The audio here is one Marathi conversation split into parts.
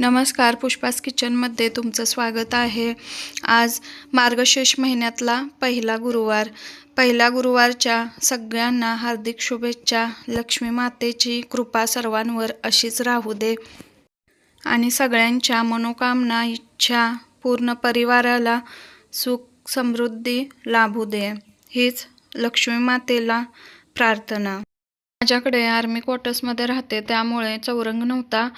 नमस्कार पुष्पास किचनमध्ये तुमचं स्वागत आहे. आज मार्गशीर्ष महिन्यातला पहिला गुरुवार. पहिल्या गुरुवारच्या सगळ्यांना हार्दिक शुभेच्छा. लक्ष्मी मातेची कृपा सर्वांवर अशीच राहू दे. आणि सगळ्यांच्या मनोकामना इच्छा पूर्ण परिवाराला सुख समृद्धी लाभू दे. हीच लक्ष्मी मातेला प्रार्थना. माझ्याकडे आर्मी क्वार्टर्समध्ये राहते त्यामुळे चौरंग नव्हता.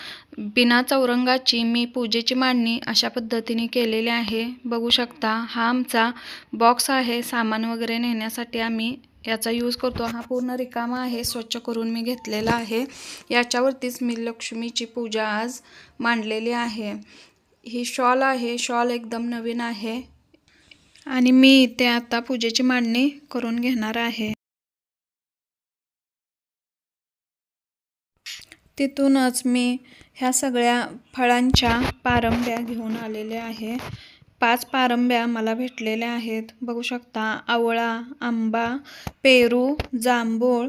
बिना चौरंगाची मी पूजेची मांडणी अशा पद्धतीने केलेली आहे. बघू शकता हा आमचा बॉक्स आहे. सामान वगैरे नेण्यासाठी आम्ही याचा यूज करतो. हा पूर्ण रिकामा आहे स्वच्छ करून मी घेतलेला आहे. याच्यावरतीच मी लक्ष्मीची पूजा आज मांडलेली आहे. ही शॉल आहे. शॉल एकदम नवीन आहे. आणि मी इथे आता पूजेची मांडणी करून घेणार आहे. तिथूनच मी ह्या सगळ्या फळांच्या पारंब्या घेऊन आलेले आहे. पाच पारंब्या मला भेटलेल्या आहेत. बघू शकता आवळा आंबा पेरू जांभूळ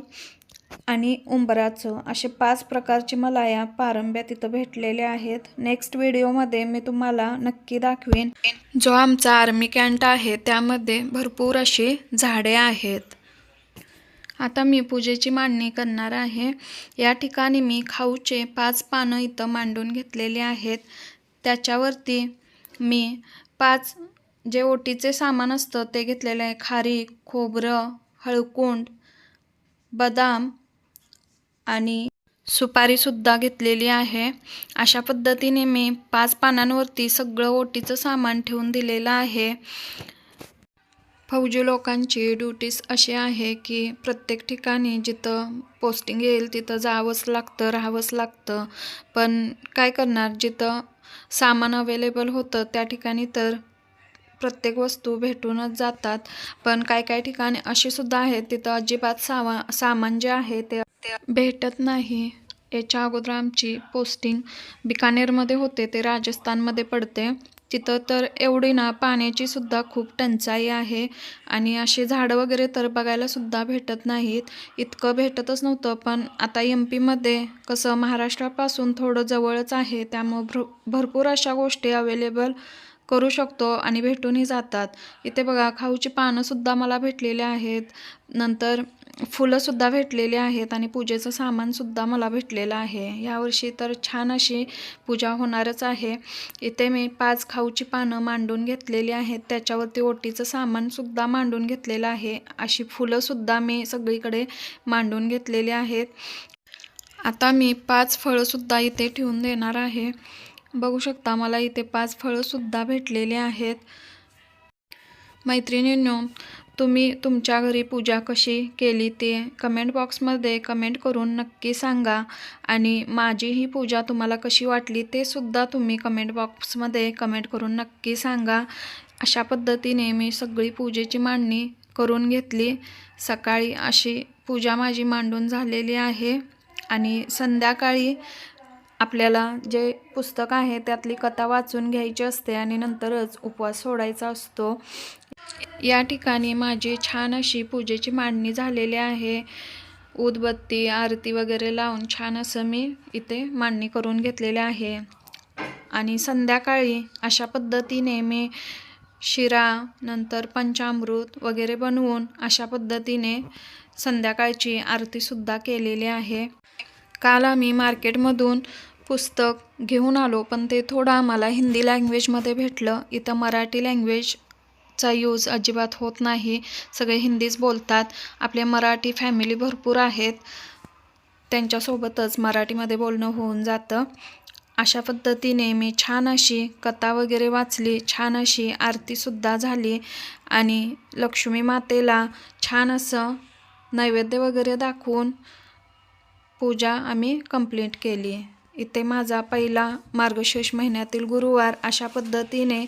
आणि उंबराचं. असे पाच प्रकारचे मला या पारंब्या तिथं भेटलेल्या आहेत. नेक्स्ट व्हिडिओमध्ये मी तुम्हाला नक्की दाखवेन. जो आमचा आर्मी कॅन्ट आहे त्यामध्ये भरपूर अशी झाडे आहेत. आता मी पूजेची मांडणी करणार आहे. या ठिकाणी मी खाऊचे पाच पानं इथं मांडून घेतलेले आहेत. त्याच्यावरती मी पाच जे ओटीचे सामान असतं ते घेतलेलं आहे. खारी खोबरं हळकुंड बदाम आणि सुपारीसुद्धा घेतलेली आहे. अशा पद्धतीने मी पाच पानांवरती सगळं ओटीचं सामान ठेवून दिलेलं आहे. फौजी लोकांची ड्युटीज अशी आहे की प्रत्येक ठिकाणी जिथं पोस्टिंग येईल तिथं जावंच लागतं राहावंच लागतं. पण काय करणार जिथं सामान अवेलेबल होतं त्या ठिकाणी तर प्रत्येक वस्तू भेटूनच जातात. पण काय काय ठिकाणी अशी सुद्धा आहेत तिथं अजिबात सामा सामान जे आहे ते भेटत नाही. याच्या अगोदर आमची पोस्टिंग बिकानेरमध्ये होते ते राजस्थानमध्ये पडते. तिथं तर एवढी ना पाण्याची सुद्धा खूप टंचाई आहे. आणि असे झाडं वगैरे तर बघायला सुद्धा भेटत नाहीत. इतकं भेटतच नव्हतं पण आता एम पीमध्ये कसं महाराष्ट्रापासून थोडं जवळच आहे त्यामुळं भर भरपूर अशा गोष्टी अवेलेबल करू शकतो आणि भेटूनही जातात. इथे बघा खाऊची पानंसुद्धा मला भेटलेली आहेत. नंतर फुलंसुद्धा भेटलेली आहेत आणि पूजेचं सामानसुद्धा मला भेटलेलं आहे. यावर्षी तर छान अशी पूजा होणारच आहे. इथे मी पाच खाऊची पानं मांडून घेतलेली आहेत. त्याच्यावरती ओटीचं सामानसुद्धा मांडून घेतलेलं आहे. अशी फुलंसुद्धा मी सगळीकडे मांडून घेतलेली आहेत. आता मी पाच फळंसुद्धा इथे ठेवून देणार आहे. बघू शकता मला इथे पाच फळंसुद्धा भेटलेले आहेत. मैत्रिणींनो तुम्ही तुमच्या घरी पूजा कशी केली ते कमेंट बॉक्समध्ये कमेंट करून नक्की सांगा. आणि माझी ही पूजा तुम्हाला कशी वाटली ते सुद्धा तुम्ही कमेंट बॉक्समध्ये कमेंट करून नक्की सांगा. अशा पद्धतीने मी सगळी पूजेची मांडणी करून घेतली. सकाळी अशी पूजा माझी मांडून झालेली आहे. आणि संध्याकाळी आपल्याला जे पुस्तक आहे त्यातली कथा वाचून घ्यायची असते आणि नंतरच उपवास सोडायचा असतो. या ठिकाणी माझी छान अशी पूजेची मांडणी झालेली आहे. उदबत्ती आरती वगैरे लावून छान असं मी इथे मांडणी करून घेतलेली आहे. आणि संध्याकाळी अशा पद्धतीने मी शिरा नंतर पंचामृत वगैरे बनवून अशा पद्धतीने संध्याकाळची आरतीसुद्धा केलेली आहे. काल आम्ही मार्केटमधून पुस्तक घेऊन आलो पण ते थोडं आम्हाला हिंदी लँग्वेजमध्ये भेटलं. इथं मराठी लँग्वेजचा यूज अजिबात होत नाही. सगळे हिंदीच बोलतात. आपले मराठी फॅमिली भरपूर आहेत. त्यांच्यासोबतच मराठीमध्ये बोलणं होऊन जातं. अशा पद्धतीने मी छान अशी कथा वगैरे वाचली. छान अशी आरतीसुद्धा झाली. आणि लक्ष्मी मातेला छान असं नैवेद्य वगैरे दाखवून पूजा आम्ही कंप्लीट केली. इथे माझा पहिला मार्गशीर्ष महिन्यातील गुरुवार अशा पद्धतीने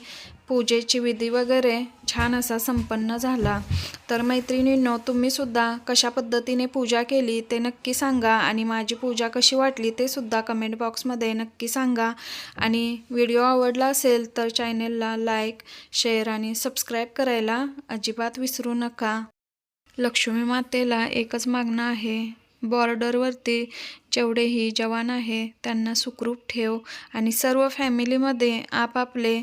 पूजेची विधी वगैरे छान असा संपन्न झाला. तर मैत्रिणींनो तुम्हीसुद्धा कशा पद्धतीने पूजा केली ते नक्की सांगा आणि माझी पूजा कशी वाटली ते सुद्धा कमेंट बॉक्समध्ये नक्की सांगा. आणि व्हिडिओ आवडला असेल तर चॅनेलला लाईक शेअर आणि सबस्क्राईब करायला अजिबात विसरू नका. लक्ष्मी मातेला एकच मागणं आहे बॉर्डरवरती जेवढेही जवान आहे त्यांना सुखरूप ठेव आणि सर्व फॅमिलीमध्ये आपापले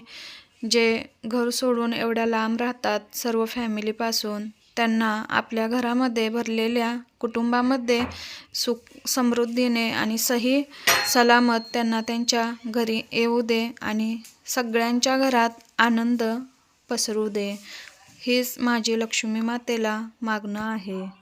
जे घर सोडून एवढ्या लांब राहतात सर्व फॅमिलीपासून त्यांना आपल्या घरामध्ये भरलेल्या कुटुंबामध्ये सुख समृद्धीने आणि सही सलामत त्यांना त्यांच्या घरी येऊ दे आणि सगळ्यांच्या घरात आनंद पसरू दे. हीच माझी लक्ष्मी मातेला मागणं आहे.